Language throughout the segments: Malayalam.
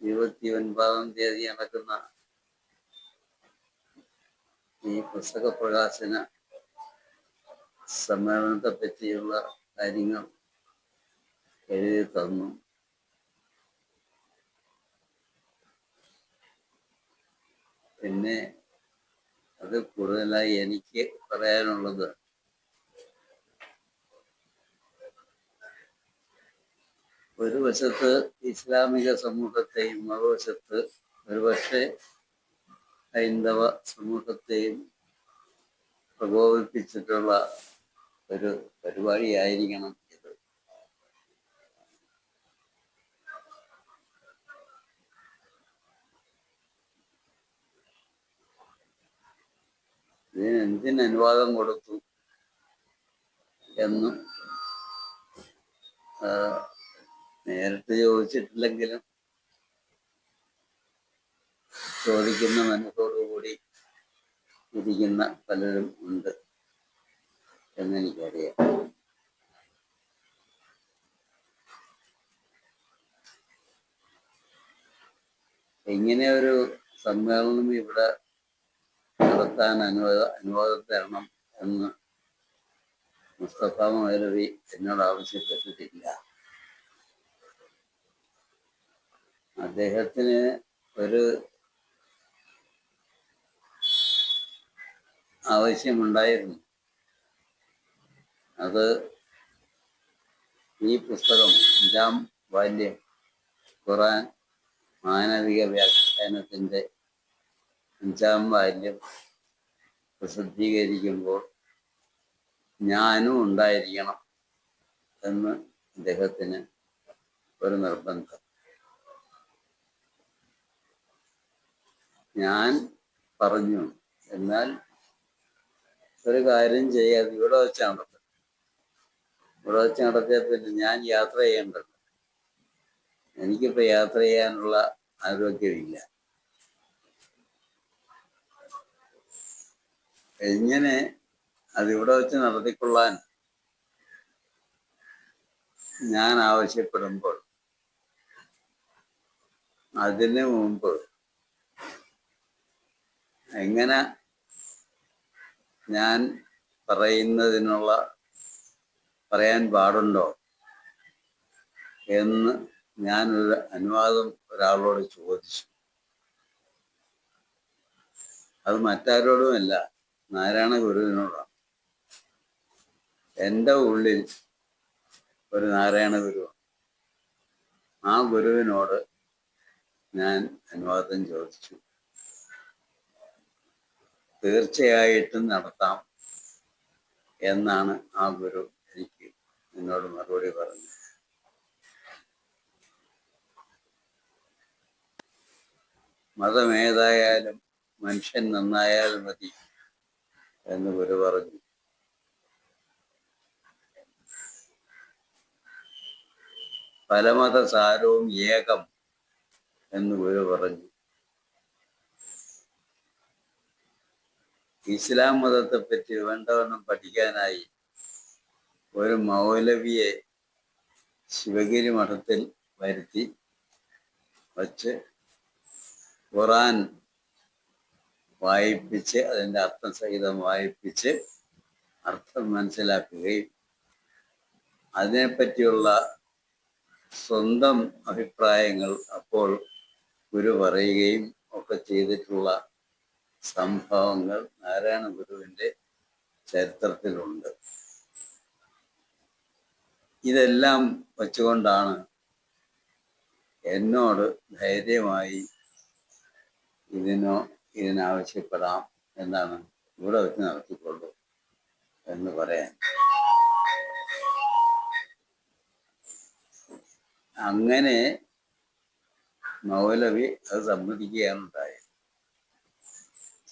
ഇരുപത്തി ഒൻപതാം തീയതി നടക്കുന്ന ഈ പുസ്തക പ്രകാശന സമ്മേളനത്തെ പറ്റിയുള്ള കാര്യങ്ങൾ എഴുതി തന്നു. പിന്നെ അത് കൂടുതലായി എനിക്ക് പറയാനുള്ളത് ഒരു വശത്ത് ഇസ്ലാമിക സമൂഹത്തെയും മറുവശത്ത് ഒരുപക്ഷെ ഹൈന്ദവ സമൂഹത്തെയും പ്രകോപിപ്പിച്ചിട്ടുള്ള ഒരു പരിപാടിയായിരിക്കണം ഇത്. ഇതിന് അനുവാദം കൊടുത്തു എന്നും നേരിട്ട് ചോദിച്ചിട്ടില്ലെങ്കിലും ചോദിക്കുന്ന മനസ്സോടുകൂടി ഇരിക്കുന്ന പലരും ഉണ്ട് എന്നെനിക്കറിയാം. ഇങ്ങനെ ഒരു സമ്മേളനം ഇവിടെ നടത്താൻ അനുവാദ അനുവാദം തരണം എന്ന് മുസ്തഫ മൗലവി എന്നോട് ആവശ്യപ്പെട്ടിട്ടില്ല. അദ്ദേഹത്തിന് ഒരു ആവശ്യമുണ്ടായിരുന്നു. അത് ഈ പുസ്തകം അഞ്ചാം ബാല്യം ഖുറാൻ മാനവിക വ്യാഖ്യാനത്തിന്റെ അഞ്ചാം ബാല്യം പ്രസിദ്ധീകരിക്കുമ്പോൾ ഞാനും ഉണ്ടായിരിക്കണം എന്ന് അദ്ദേഹത്തിന് ഒരു നിർബന്ധം. ഞാൻ പറഞ്ഞു. എന്നാൽ ഒരു കാര്യം ചെയ്യാതെ ഇവിടെ വെച്ച് നടത്തും ഇവിടെ വെച്ച് നടത്തിയാൽ പിന്നെ ഞാൻ യാത്ര ചെയ്യേണ്ടത് എനിക്കിപ്പോ യാത്ര ചെയ്യാനുള്ള ആരോഗ്യമില്ല. എങ്ങനെ അതിവിടെ വെച്ച് നടത്തിക്കൊള്ളാൻ ഞാൻ ആവശ്യപ്പെടുമ്പോൾ അതിനു മുമ്പ് എങ്ങനെ ഞാൻ പറയുന്നതിനുള്ള പറയാൻ പാടുണ്ടോ എന്ന് ഞാനൊരു അനുവാദം ഒരാളോട് ചോദിച്ചു. അത് മറ്റാരോടുമല്ല നാരായണ ഗുരുവിനോടാണ് എന്റെ ഉള്ളിൽ ഒരു നാരായണ ഗുരു ആ ഗുരുവിനോട് ഞാൻ അനുവാദം ചോദിച്ചു. തീർച്ചയായിട്ടും നടത്താം എന്നാണ് ആ ഗുരു എനിക്ക് എന്നോട് മറുപടി പറഞ്ഞത്. മതം ഏതായാലും മനുഷ്യൻ നന്നായാൽ മതി എന്ന് ഗുരു പറഞ്ഞു. പലമത സാരവും ഏകം എന്ന് ഗുരു പറഞ്ഞു. ഇസ്ലാം മതത്തെ പറ്റി വേണ്ടവണ്ണം പഠിക്കാനായി ഒരു മൗലവിയെ ശിവഗിരി മഠത്തിൽ വരുത്തി വച്ച് ഖുറാൻ വായിപ്പിച്ച് അതിന്റെ അർത്ഥം സഹിതം വായിപ്പിച്ച് അർത്ഥം മനസ്സിലാക്കുകയും അതിനെപ്പറ്റിയുള്ള സ്വന്തം അഭിപ്രായങ്ങൾ അപ്പോൾ ഗുരു പറയുകയും ഒക്കെ ചെയ്തിട്ടുള്ള സംഭവങ്ങൾ നാരായണ ഗുരുവിന്റെ ചരിത്രത്തിലുണ്ട്. ഇതെല്ലാം വച്ചുകൊണ്ടാണ് എന്നോട് ധൈര്യമായി ഇതിനോ ഇതിനാവശ്യപ്പെടാം എന്നാണ് ഇവിടെ വെച്ച് നടത്തിക്കൊള്ളൂ എന്ന് പറയാൻ. അങ്ങനെ മൗലവി അത് സമ്മതിക്കുകയാണ് ഉണ്ടായത്.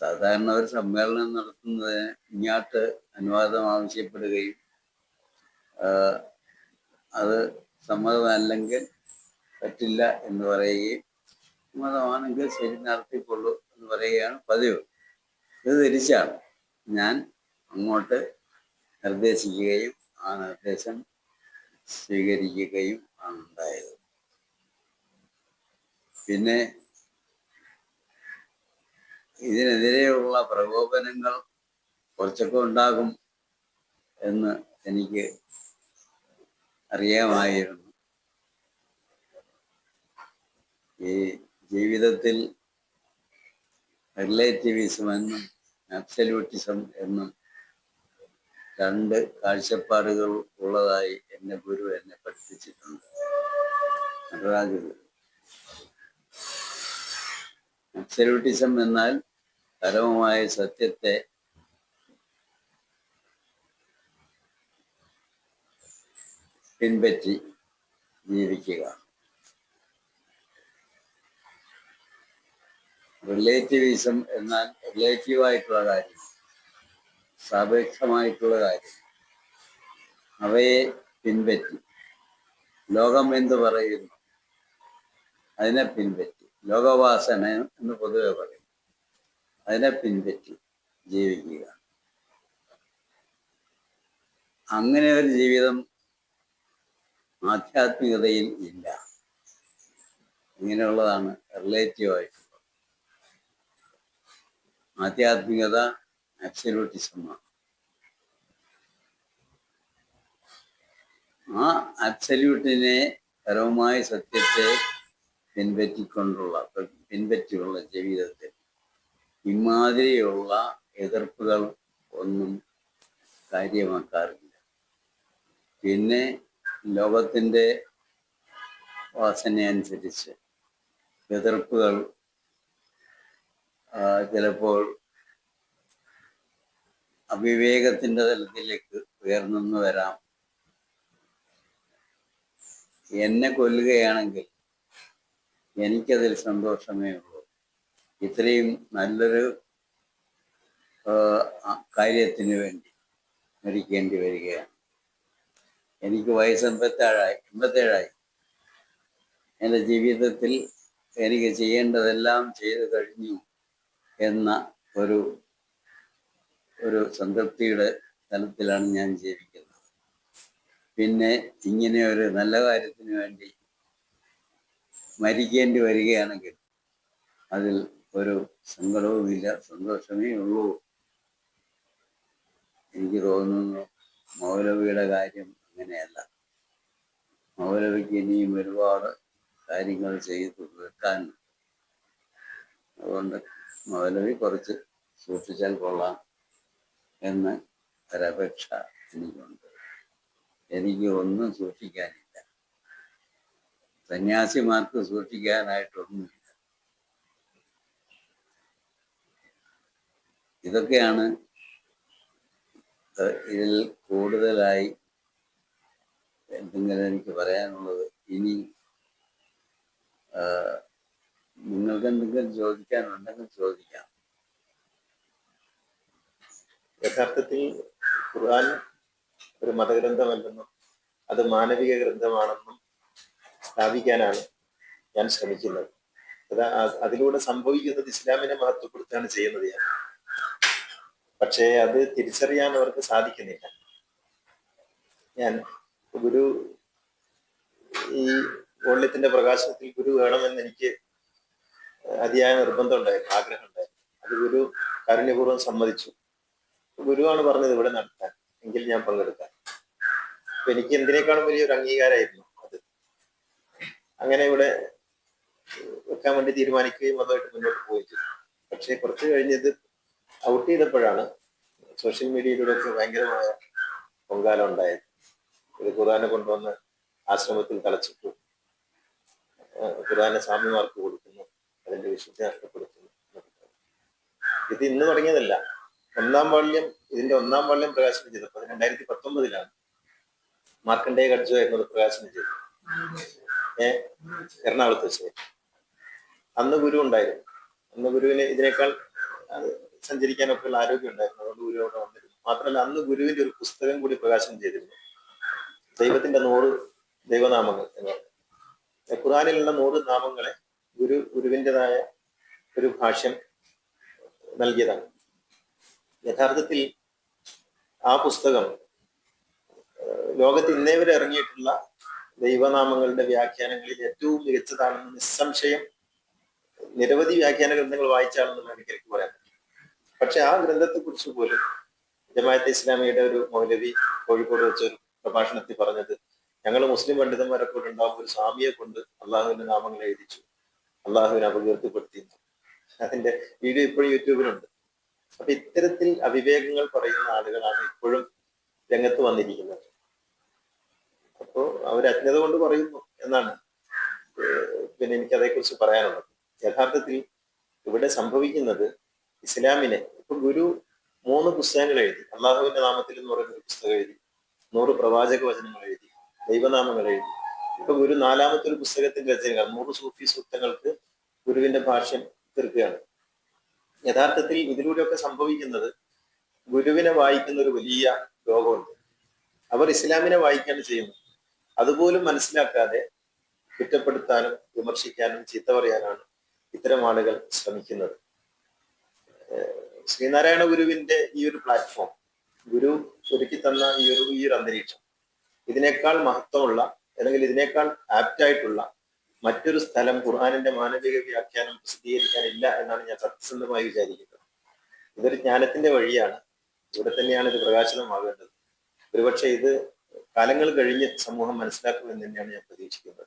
സാധാരണ ഒരു സമ്മേളനം നടത്തുന്നതിന് ഇങ്ങോട്ട് അനുവാദം ആവശ്യപ്പെടുകയും അത് സമ്മതമല്ലെങ്കിൽ പറ്റില്ല എന്ന് പറയുകയും സമ്മതമാണെങ്കിൽ ശരി നടത്തിക്കൊള്ളൂ എന്ന് പറയുകയാണ് പതിവ്. ഇത് തിരിച്ചാണ്. ഞാൻ അങ്ങോട്ട് നിർദ്ദേശിക്കുകയും ആ നിർദ്ദേശം സ്വീകരിക്കുകയും ആണ് ഉണ്ടായത്. പിന്നെ ഇതിനെതിരെയുള്ള പ്രകോപനങ്ങൾ കുറച്ചൊക്കെ ഉണ്ടാകും എന്ന് എനിക്ക് അറിയാമായിരുന്നു. ഈ ജീവിതത്തിൽ റിലേറ്റിവിസം എന്നും അബ്സല്യൂട്ടിസം എന്നും രണ്ട് കാഴ്ചപ്പാടുകൾ ഉള്ളതായി എന്നെ ഗുരു എന്നെ പഠിപ്പിച്ചിട്ടുണ്ട്. നടരാജ ഗുരു. അബ്സല്യൂട്ടിസം എന്നാൽ പരമമായ സത്യത്തെ പിൻപറ്റി ജീവിക്കുക. റിലേറ്റീവിസം എന്നാൽ റിലേറ്റീവായിട്ടുള്ള കാര്യം സാപേക്ഷമായിട്ടുള്ള കാര്യം. അവയെ പിൻപറ്റി. ലോകം എന്ത് പറയുന്നു? അതിനെ പിൻപറ്റി. ലോകവാസന എന്ന് പൊതുവെ പറയും. അതിനെ പിൻപറ്റി ജീവിക്കുക. അങ്ങനെ ഒരു ജീവിതം ആധ്യാത്മികതയിൽ ഇല്ല. ഇങ്ങനെയുള്ളതാണ് റിലേറ്റീവ് ആയിട്ടുള്ളത് ആധ്യാത്മികത അബ്സല്യൂട്ടിസമാണ് ആ അബ്സല്യൂട്ടിനെ പരമമായ സത്യത്തെ പിൻപറ്റിക്കൊണ്ടുള്ള പിൻപറ്റിയുള്ള ജീവിതത്തിൽ ഇമാതിരിയുള്ള എതിർപ്പുകൾ ഒന്നും കാര്യമാക്കാറില്ല. പിന്നെ ലോകത്തിന്റെ വാസനയനുസരിച്ച് എതിർപ്പുകൾ ചിലപ്പോൾ അവിവേകത്തിന്റെ തലത്തിലേക്ക് ഉയർന്നു വരാം. എന്നെ കൊല്ലുകയാണെങ്കിൽ എനിക്കതിൽ സന്തോഷമേ ഉള്ളൂ. ഇത്രയും നല്ലൊരു കാര്യത്തിന് വേണ്ടി മരിക്കേണ്ടി വരികയാണ്. എനിക്ക് വയസ്സ് എൺപത്തേഴായി എൺപത്തേഴായി. എന്റെ ജീവിതത്തിൽ എനിക്ക് ചെയ്യേണ്ടതെല്ലാം ചെയ്തു കഴിഞ്ഞു എന്ന ഒരു ഒരു സംതൃപ്തിയുടെ തലത്തിലാണ് ഞാൻ ജീവിക്കുന്നത്. പിന്നെ ഇങ്ങനെ ഒരു നല്ല കാര്യത്തിന് വേണ്ടി മരിക്കേണ്ടി വരികയാണെങ്കിൽ അതിൽ ഒരു സങ്കടവുമില്ല സന്തോഷമേ ഉള്ളൂ. എനിക്ക് തോന്നുന്നു മൗലവിയുടെ കാര്യം അങ്ങനെയല്ല. മൗലവിക്ക് ഇനിയും ഒരുപാട് കാര്യങ്ങൾ ചെയ്തു തീർക്കാൻ അതുകൊണ്ട് മൗലവി കുറച്ച് സൂക്ഷിച്ചാൽ കൊള്ളാം എന്ന് ഒരപേക്ഷ എനിക്കുണ്ട്. എനിക്ക് ഒന്നും സൂക്ഷിക്കാനില്ല. സന്യാസിമാർക്ക് സൂക്ഷിക്കാനായിട്ടൊന്നുമില്ല. ഇതൊക്കെയാണ് ഇതിൽ കൂടുതലായി എന്തെങ്കിലും എനിക്ക് പറയാനുള്ളത്. ഇനി നിങ്ങൾക്ക് എന്തെങ്കിലും ചോദിക്കാനുണ്ടെങ്കിൽ ചോദിക്കാം. യഥാർത്ഥത്തിൽ ഖുർആൻ ഒരു മതഗ്രന്ഥമല്ലെന്നും അത് മാനവിക ഗ്രന്ഥമാണെന്നും സ്ഥാപിക്കാനാണ് ഞാൻ ശ്രമിക്കുന്നത്. അത് അതിലൂടെ സംഭവിക്കുന്നത് ഇസ്ലാമിനെ മഹത്വപ്പെടുത്തുകയാണ് ചെയ്യുന്നത് ഞാൻ. പക്ഷേ അത് തിരിച്ചറിയാൻ അവർക്ക് സാധിക്കുന്നില്ല. ഞാൻ ഗുരു ഈ ഗോള്യത്തിന്റെ പ്രകാശത്തിൽ ഗുരു വേണമെന്ന് എനിക്ക് അതിയായ നിർബന്ധം ഉണ്ടായിരുന്നു ആഗ്രഹം ഉണ്ടായിരുന്നു. അത് ഗുരു കാരുണ്യപൂർവം സമ്മതിച്ചു. ഗുരുവാണ് പറഞ്ഞത് ഇവിടെ നടത്താൻ എങ്കിൽ ഞാൻ പങ്കെടുക്കാം. അപ്പൊ എനിക്ക് എന്തിനേക്കാളും വലിയൊരു അംഗീകാരമായിരുന്നു അത്. അങ്ങനെ ഇവിടെ വെക്കാൻ വേണ്ടി തീരുമാനിക്കുകയും അതുമായിട്ട് മുന്നോട്ട് പോവുകയും പക്ഷേ കുറച്ച് കഴിഞ്ഞ് ഇത് ഔട്ട് ചെയ്തപ്പോഴാണ് സോഷ്യൽ മീഡിയയിലൂടെ ഭയങ്കരമായ പൊങ്കാലം ഉണ്ടായത്. ഒരു ഖുർആനെ കൊണ്ടുവന്ന് ആശ്രമത്തിൽ തളച്ചിട്ടു. ഖുർആാനെ സ്വാമിമാർക്ക് കൊടുക്കുന്നു അതിന്റെ വിശുദ്ധി നഷ്ടപ്പെടുത്തുന്നു ഇത് ഇന്ന് തുടങ്ങിയതല്ല. ഒന്നാം വാള്യം ഇതിന്റെ ഒന്നാം വാള്യം പ്രകാശനം ചെയ്തപ്പോൾ രണ്ടായിരത്തി പത്തൊമ്പതിലാണ്. മാർക്കണ്ടേ കടിച്ചു എന്നത് പ്രകാശനം ചെയ്തത്. ഏ എറണാകുളത്ത് വെച്ച്. അന്ന് ഗുരു ഉണ്ടായിരുന്നു. അന്ന് ഗുരുവിന് ഇതിനേക്കാൾ സഞ്ചരിക്കാനൊക്കെ ഉള്ള ആരോഗ്യം ഉണ്ടായിരുന്നു അതുകൊണ്ട് ഗുരു അവിടെ വന്നിരുന്നു. മാത്രമല്ല അന്ന് ഗുരുവിന്റെ ഒരു പുസ്തകം കൂടി പ്രകാശനം ചെയ്തിരുന്നു. ദൈവത്തിന്റെ നൂറ് ദൈവനാമങ്ങൾ എന്ന് ഖുറാനിലുള്ള നൂറ് നാമങ്ങളെ ഗുരു ഗുരുവിന്റെതായ ഒരു ഭാഷ്യം നൽകിയതാണ്. യഥാർത്ഥത്തിൽ ആ പുസ്തകം ലോകത്ത് ഇന്നേ വരെ ഇറങ്ങിയിട്ടുള്ള ദൈവനാമങ്ങളുടെ വ്യാഖ്യാനങ്ങളിൽ ഏറ്റവും മികച്ചതാണെന്ന് നിസ്സംശയം നിരവധി വ്യാഖ്യാന ഗ്രന്ഥങ്ങൾ വായിച്ചാണെന്നുള്ള എനിക്ക് പറ്റും. പക്ഷെ ആ ഗ്രന്ഥത്തെ കുറിച്ച് പോലും ജമാഅത്ത് ഇസ്ലാമിയുടെ ഒരു മൗലവി കോഴിക്കോട് വെച്ച് പ്രഭാഷണത്തിൽ പറഞ്ഞത് ഞങ്ങൾ മുസ്ലിം പണ്ഡിതന്മാരെ കൂടെ ഉണ്ടാകുമ്പോൾ ഒരു സ്വാമിയെ കൊണ്ട് അള്ളാഹുവിന്റെ നാമങ്ങൾ എഴുതിച്ചു. അള്ളാഹുവിനെ അപകീർത്തിപ്പെടുത്തി അതിന്റെ വീഡിയോ ഇപ്പോഴും യൂട്യൂബിലുണ്ട്. അപ്പൊ ഇത്തരത്തിൽ അവിവേകങ്ങൾ പറയുന്ന ആളുകളാണ് ഇപ്പോഴും രംഗത്ത് വന്നിരിക്കുന്നത്. അപ്പോ അവർ അജ്ഞത കൊണ്ട് പറയുന്നു എന്നാണ് പിന്നെ എനിക്ക് അതേക്കുറിച്ച് പറയാനുള്ളത്. യഥാർത്ഥത്തിൽ ഇവിടെ സംഭവിക്കുന്നത് ഇസ്ലാമിനെ ഇപ്പൊ ഗുരു മൂന്ന് പുസ്തകങ്ങൾ എഴുതി. അള്ളാഹുവിന്റെ നാമത്തിൽ എന്ന് പറയുന്ന ഒരു പുസ്തകം എഴുതി. നൂറ് പ്രവാചക വചനങ്ങൾ എഴുതി. ദൈവനാമങ്ങൾ എഴുതി. ഇപ്പൊ ഗുരു നാലാമത്തെ ഒരു പുസ്തകത്തിന്റെ രചനകൾ നൂറ് സൂഫി സൂക്തങ്ങൾക്ക് ഗുരുവിന്റെ ഭാഷ്യം തീർക്കുകയാണ്. യഥാർത്ഥത്തിൽ ഇതിലൂടെയൊക്കെ സംഭവിക്കുന്നത് ഗുരുവിനെ വായിക്കുന്ന ഒരു വലിയ ലോകമുണ്ട്. അവർ ഇസ്ലാമിനെ വായിക്കാണ് ചെയ്യുന്നത്. അതുപോലും മനസ്സിലാക്കാതെ കുറ്റപ്പെടുത്താനും വിമർശിക്കാനും ചീത്ത പറയാനാണ് ഇത്തരം ആളുകൾ ശ്രമിക്കുന്നത്. ശ്രീനാരായണ ഗുരുവിന്റെ ഈ ഒരു പ്ലാറ്റ്ഫോം ഗുരു ഒരുക്കി തന്ന ഈ ഒരു ഈ ഒരു അന്തരീക്ഷം ഇതിനേക്കാൾ മഹത്വമുള്ള അല്ലെങ്കിൽ ഇതിനേക്കാൾ ആപ്റ്റായിട്ടുള്ള മറ്റൊരു സ്ഥലം ഖുർആാനിന്റെ മാനവിക വ്യാഖ്യാനം പ്രസിദ്ധീകരിക്കാനില്ല എന്നാണ് ഞാൻ സത്യസന്ധമായി വിചാരിക്കുന്നത്. ഇതൊരു ജ്ഞാനത്തിന്റെ വഴിയാണ്. ഇവിടെ തന്നെയാണ് ഇത് പ്രകാശിതമാകേണ്ടത്. ഒരുപക്ഷെ ഇത് കാലങ്ങൾ കഴിഞ്ഞ് സമൂഹം മനസ്സിലാക്കുമെന്ന് തന്നെയാണ് ഞാൻ പ്രതീക്ഷിക്കുന്നത്.